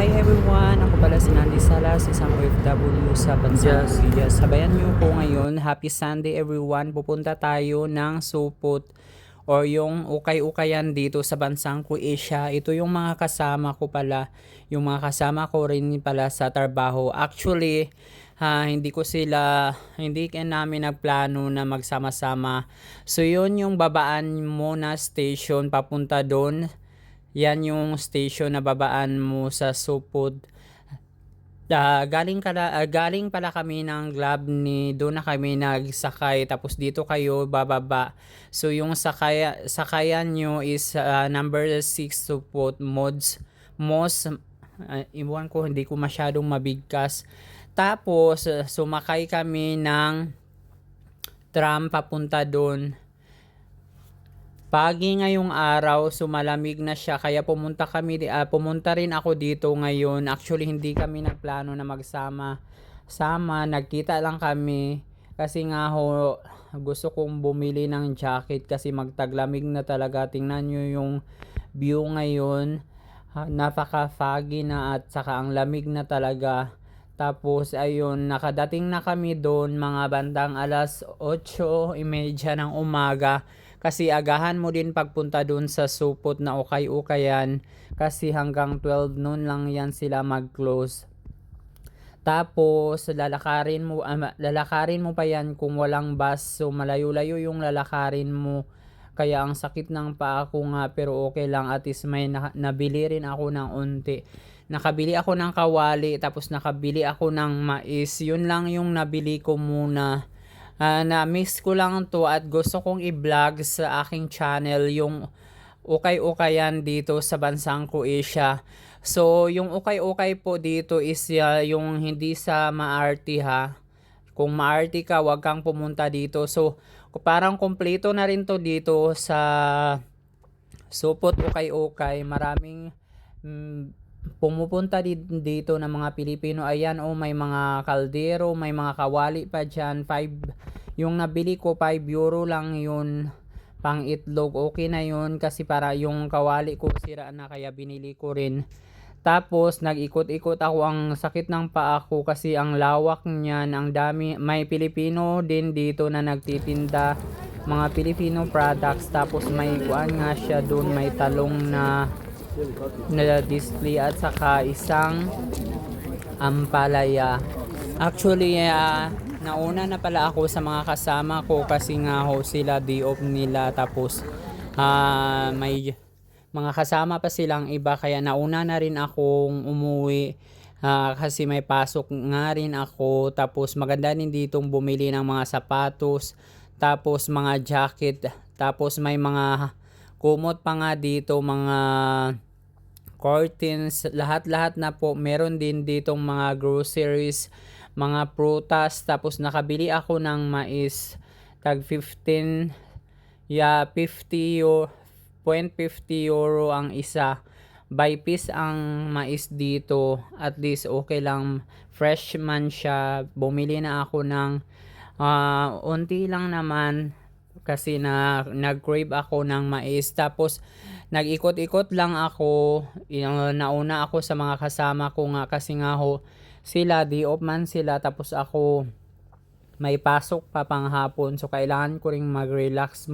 Hi everyone! Ako pala si Nandi Salas, isang OFW sa bansang Yes. Yes. Sabayan niyo po ngayon. Happy Sunday everyone! Pupunta tayo ng Supot or yung ukay-ukayan dito sa bansang Croatia. Ito yung mga kasama ko pala. Yung mga kasama ko rin pala sa trabaho. Actually, ha, hindi ko sila, hindi namin nagplano na magsama-sama. So yun yung babaan mo na station papunta doon yan yung station na babaan mo sa Supod. Ah, galing kala, ah, galing pala kami ng club ni doon na kami nagsakay tapos dito kayo bababa. So yung sakaya sakayan nyo is ah, number 6 Supot mods mos uh, iwan ko hindi ko masyadong mabigkas. Tapos ah, sumakay kami ng tram papunta doon. Pagi ngayong araw, sumalamig na siya kaya pumunta kami ah, pumunta rin ako dito ngayon. Actually hindi kami nagplano na magsama. Sama, nagkita lang kami kasi nga ho gusto kong bumili ng jacket kasi magtaglamig na talaga. Tingnan nyo yung view ngayon. Ha, napaka-foggy na at saka ang lamig na talaga. Tapos ayun, nakadating na kami doon mga bandang alas 8.30 ng umaga. Kasi agahan mo din pagpunta doon sa supot na ukay-ukayan. Kasi hanggang 12 noon lang yan sila mag-close. Tapos lalakarin mo ah, lalakarin mo pa yan kung walang bus. So malayo-layo yung lalakarin mo. Kaya ang sakit ng paa ko nga pero okay lang at least may na- nabili rin ako ng unti. Nakabili ako ng kawali tapos nakabili ako ng mais. Yun lang yung nabili ko muna. Ah, na-miss ko lang to at gusto kong i-vlog sa aking channel yung ukay-ukayan dito sa bansang Croatia. So, yung ukay-ukay po dito is ah, yung hindi sa maarti ha. Kung maarti ka, wag kang pumunta dito. So, parang kompleto na rin to dito sa Supot Ukay-Ukay. Maraming mm, pumupunta di- dito ng mga Pilipino. Ayan, oh, may mga kaldero, may mga kawali pa dyan. Five, yung nabili ko, 5 euro lang yun. Pang itlog, okay na yun. Kasi para yung kawali ko sira na, kaya binili ko rin. Tapos, nag-ikot-ikot ako ang sakit ng paa ko kasi ang lawak niyan, ang dami. May Pilipino din dito na nagtitinda mga Filipino products. Tapos, may kuan nga siya doon, may talong na na display at saka isang ampalaya. Actually, ah, nauna na pala ako sa mga kasama ko kasi nga ho sila day off nila. Tapos ah, may mga kasama pa silang iba. Kaya nauna na rin akong umuwi ah, kasi may pasok nga rin ako. Tapos maganda din ditong bumili ng mga sapatos. Tapos mga jacket. Tapos may mga kumot pa nga dito mga curtains, lahat-lahat na po. Meron din ditong mga groceries, mga prutas, tapos nakabili ako ng mais. Tag 15 yeah 50 euro 0.50 euro ang isa. By piece ang mais dito. At least okay lang. Fresh man siya. Bumili na ako ng ah, unti lang naman kasi na nag-crave ako ng mais. Tapos nag-ikot-ikot lang ako. Yung nauna ako sa mga kasama ko nga. Kasi nga ho sila di off man sila. Tapos ako may pasok pa panghapon so kailangan ko ring mag-relax.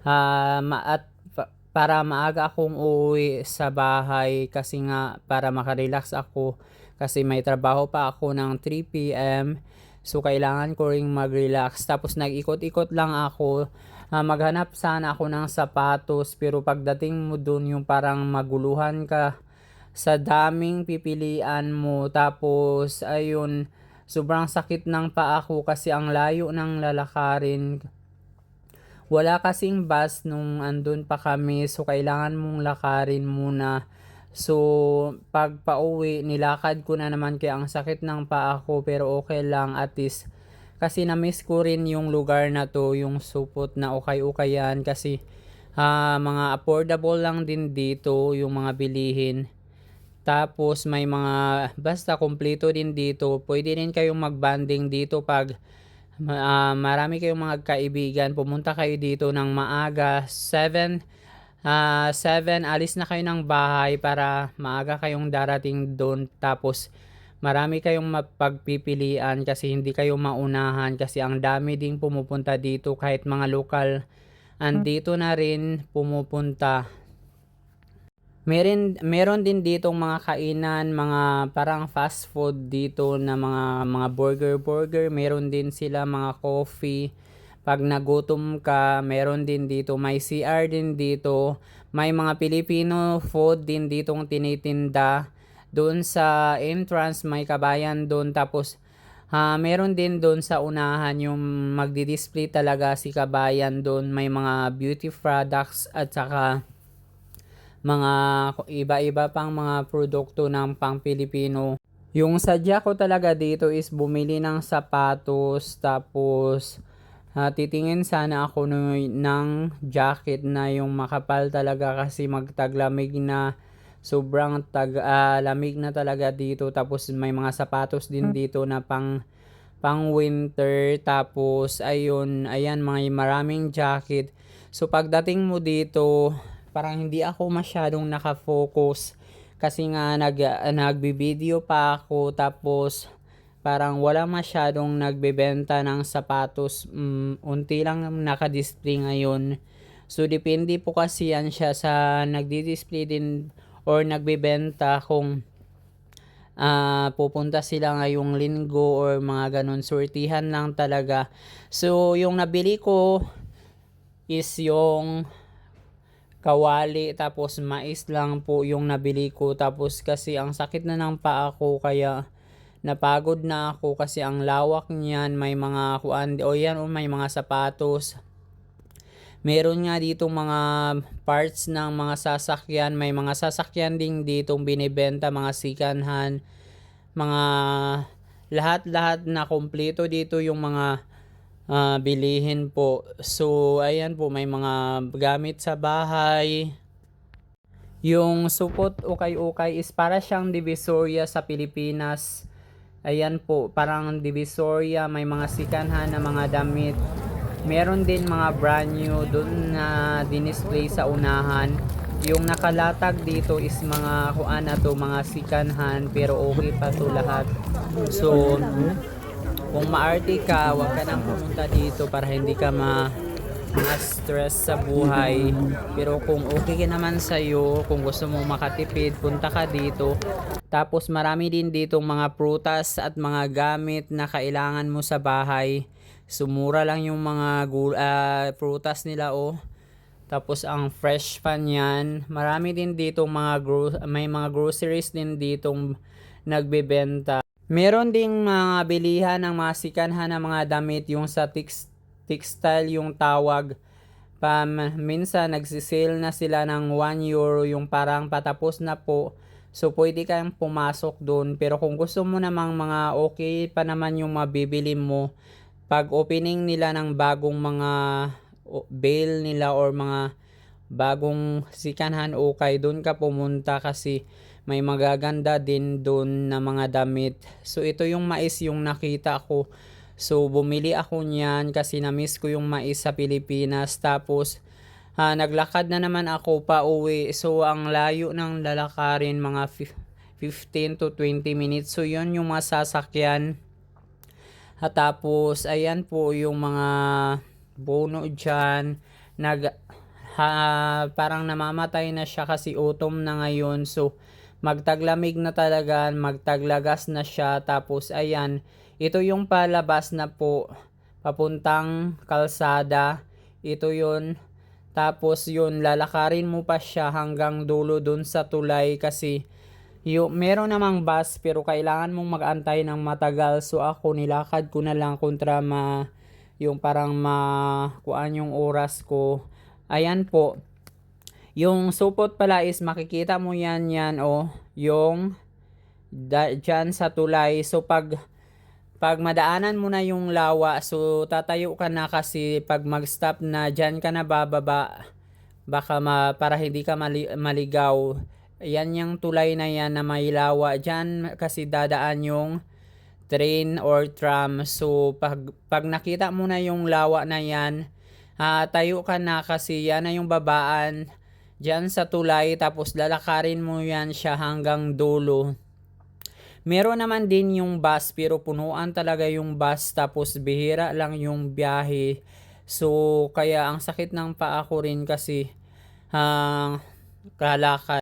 Ah, ma- at pa- para maaga akong uuwi sa bahay. Kasi nga para makarelax ako. Kasi may trabaho pa ako ng 3 p.m. So kailangan ko ring mag-relax. Tapos nag-ikot-ikot lang ako. Ah, maghanap sana ako ng sapatos pero pagdating mo dun yung parang maguluhan ka sa daming pipilian mo. Tapos ayun, sobrang sakit ng paa ko kasi ang layo ng lalakarin wala kasing bus nung andun pa kami so kailangan mong lakarin muna so pag pauwi nilakad ko na naman kaya ang sakit ng paa ko pero okay lang at least kasi na-miss ko rin yung lugar na to yung supot na ukay-ukayan kasi ah, mga affordable lang din dito yung mga bilihin. Tapos may mga basta kompleto din dito pwede rin kayong magbanding dito pag ah, marami kayong mga kaibigan, pumunta kayo dito ng maaga, 7 ah 7 alis na kayo ng bahay para maaga kayong darating doon. Tapos marami kayong mapagpipilian kasi hindi kayo maunahan kasi ang dami ding pumupunta dito kahit mga lokal. Andito na rin pumupunta. Meron, meron din ditong mga kainan, mga parang fast food dito na mga mga burger burger, meron din sila mga coffee. Pag nagutom ka, meron din dito, may CR din dito, may mga Filipino food din ditong tinitinda. Doon sa entrance may kabayan doon tapos ah meron din doon sa unahan yung magdi-display talaga si kabayan doon, may mga beauty products at saka mga iba-iba pang mga produkto ng pang Pilipino. Yung sadya ko talaga dito is bumili ng sapatos tapos ah, titingin sana ako ng jacket na yung makapal talaga kasi magtaglamig na. Sobrang tag ah, lamig na talaga dito. Tapos may mga sapatos din dito na pang pang winter. Tapos ayun ayan mga maraming jacket. So pagdating mo dito parang hindi ako masyadong nakafocus. Kasi nga nag nagbibideo pa ako. Tapos parang wala masyadong nagbebenta ng sapatos mm, unti lang naka-display ngayon. So depende po kasi yan siya sa nagdi-display din or nagbebenta kung ah pupunta sila ngayong linggo or mga ganun. Sortihan lang talaga. So yung nabili ko is yung kawali tapos mais lang po yung nabili ko. Tapos kasi ang sakit na ng paa ko kaya napagod na ako kasi ang lawak niyan may mga kuan o yan o may mga sapatos meron nga dito mga parts ng mga sasakyan may mga sasakyan ding ditong binibenta mga sikanhan mga lahat-lahat na kompleto dito yung mga ah, bilihin po. So, ayan po, may mga gamit sa bahay. Yung supot ukay-ukay is para siyang divisoria sa Pilipinas. Ayan po, parang divisoria, may mga sikanhan na mga damit. Meron din mga brand new doon na dinisplay sa unahan. Yung nakalatag dito is mga kuan na to, mga sikanhan pero okay pa to lahat. So, kung maarte ka, huwag ka nang pumunta dito para hindi ka ma stress sa buhay. Pero kung okay ka naman sa'yo, kung gusto mo makatipid, punta ka dito. Tapos marami din ditong mga prutas at mga gamit na kailangan mo sa bahay. Sumura lang yung mga ah, prutas nila oh. Tapos ang fresh pa niyan. Marami din ditong mga gro- may mga groceries din ditong nagbebenta. Meron ding mga bilihan ng mga na mga damit yung sa tix- textile yung tawag. Pam, minsan nagsisale na sila ng 1 euro yung parang patapos na po. So pwede kang pumasok doon. Pero kung gusto mo namang mga okay pa naman yung mabibili mo, pag opening nila ng bagong mga bale nila or mga bagong sikanhan okay, doon ka pumunta kasi may magaganda din doon na mga damit. So ito yung mais yung nakita ko. So bumili ako niyan kasi na-miss ko yung mais sa Pilipinas. Tapos ah, naglakad na naman ako pa uwi. So ang layo ng lalakarin mga fif- 15 to 20 minutes. So yun yung mga sasakyan. At tapos ayan po yung mga bono dyan. Nag ha, parang namamatay na siya kasi autumn na ngayon. So magtaglamig na talaga, magtaglagas na siya. Tapos ayan, ito yung palabas na po papuntang kalsada. Ito yun. Tapos yun, lalakarin mo pa siya hanggang dulo dun sa tulay kasi yung, meron namang bus pero kailangan mong magantay ng matagal. So ako nilakad ko na lang kontra ma yung parang makuan yung oras ko. Ayan po. Yung supot pala is makikita mo yan yan o yung da, dyan sa tulay. So pag pag madaanan mo na yung lawa, so tatayo ka na kasi pag mag-stop na dyan ka na bababa baka ma, para hindi ka mali, maligaw. Yan yung tulay na yan na may lawa. Dyan kasi dadaan yung train or tram. So pag, pag nakita mo na yung lawa na yan, ah, tayo ka na kasi yan na yung babaan Diyan sa tulay tapos lalakarin mo yan siya hanggang dulo. Meron naman din yung bus pero punuan talaga yung bus tapos bihira lang yung biyahe. So kaya ang sakit ng paa ko rin kasi ang kalakad.